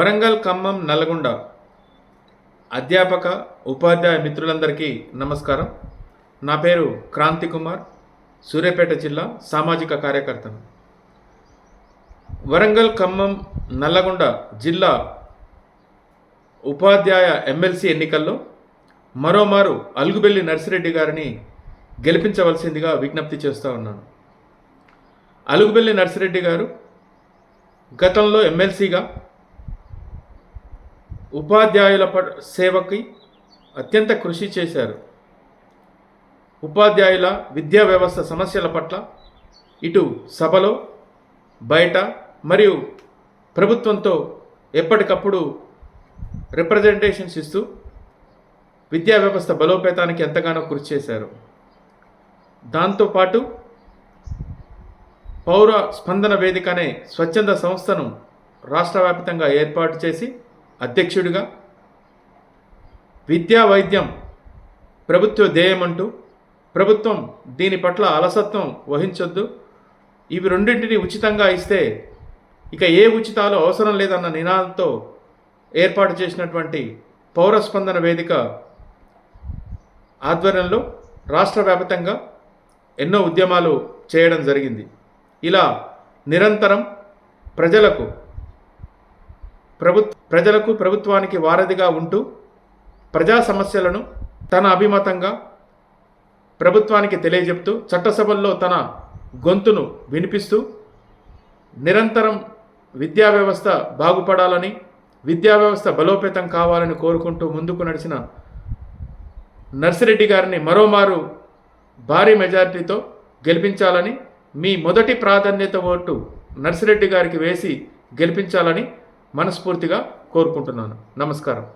వరంగల్ ఖమ్మం నల్గొండ అధ్యాపక ఉపాధ్యాయ మిత్రులందరికీ నమస్కారం. నా పేరు క్రాంతి కుమార్ సూర్యాపేట జిల్లా సామాజిక కార్యకర్తను. వరంగల్ ఖమ్మం నల్లగొండ జిల్లా ఉపాధ్యాయ ఎమ్మెల్సీ ఎన్నికల్లో మరోమారు అలుగుబెల్లి నర్సిరెడ్డి గారిని గెలిపించవలసిందిగా విజ్ఞప్తి చేస్తూ ఉన్నాను. అలుగుబెల్లి నర్సిరెడ్డి గారు గతంలో ఎమ్మెల్సీగా ఉపాధ్యాయుల ప- సేవకి అత్యంత కృషి చేశారు. ఉపాధ్యాయుల విద్యా వ్యవస్థ సమస్యల పట్ల ఇటు సభలో బయట మరియు ప్రభుత్వంతో ఎప్పటికప్పుడు రిప్రజెంటేషన్స్ ఇస్తూ విద్యా వ్యవస్థ బలోపేతానికి ఎంతగానో కృషి చేశారు. దాంతోపాటు పౌర స్పందన వేదిక అనే స్వచ్ఛంద సంస్థను రాష్ట్ర వ్యాప్తంగా ఏర్పాటు చేసి అధ్యక్షుడిగా విద్యా వైద్యం ప్రభుత్వ ధ్యేయమంటూ ప్రభుత్వం దీని పట్ల అలసత్వం వహించొద్దు. ఇవి రెండింటిని ఉచితంగా ఇస్తే ఇక ఏ ఉచితాలు అవసరం లేదన్న నినాదంతో ఏర్పాటు చేసినటువంటి పౌరస్పందన వేదిక ఆధ్వర్యంలో రాష్ట్ర వ్యాప్తంగా ఎన్నో ఉద్యమాలు చేయడం జరిగింది. ఇలా నిరంతరం ప్రజలకు ప్రభుత్వ ప్రజలకు ప్రభుత్వానికి వారధిగా ఉంటూ ప్రజా సమస్యలను తన అభిమతంగా ప్రభుత్వానికి తెలియజెప్తూ చట్టసభల్లో తన గొంతును వినిపిస్తూ నిరంతరం విద్యా వ్యవస్థ బాగుపడాలని విద్యా వ్యవస్థ బలోపేతం కావాలని కోరుకుంటూ ముందుకు నడిచిన నర్సిరెడ్డి గారిని మరోమారు భారీ మెజారిటీతో గెలిపించాలని మీ మొదటి ప్రాధాన్యత ఓటు నర్సిరెడ్డి గారికి వేసి గెలిపించాలని మనస్ఫూర్తిగా కోరుకుంటున్నాను. నమస్కారం.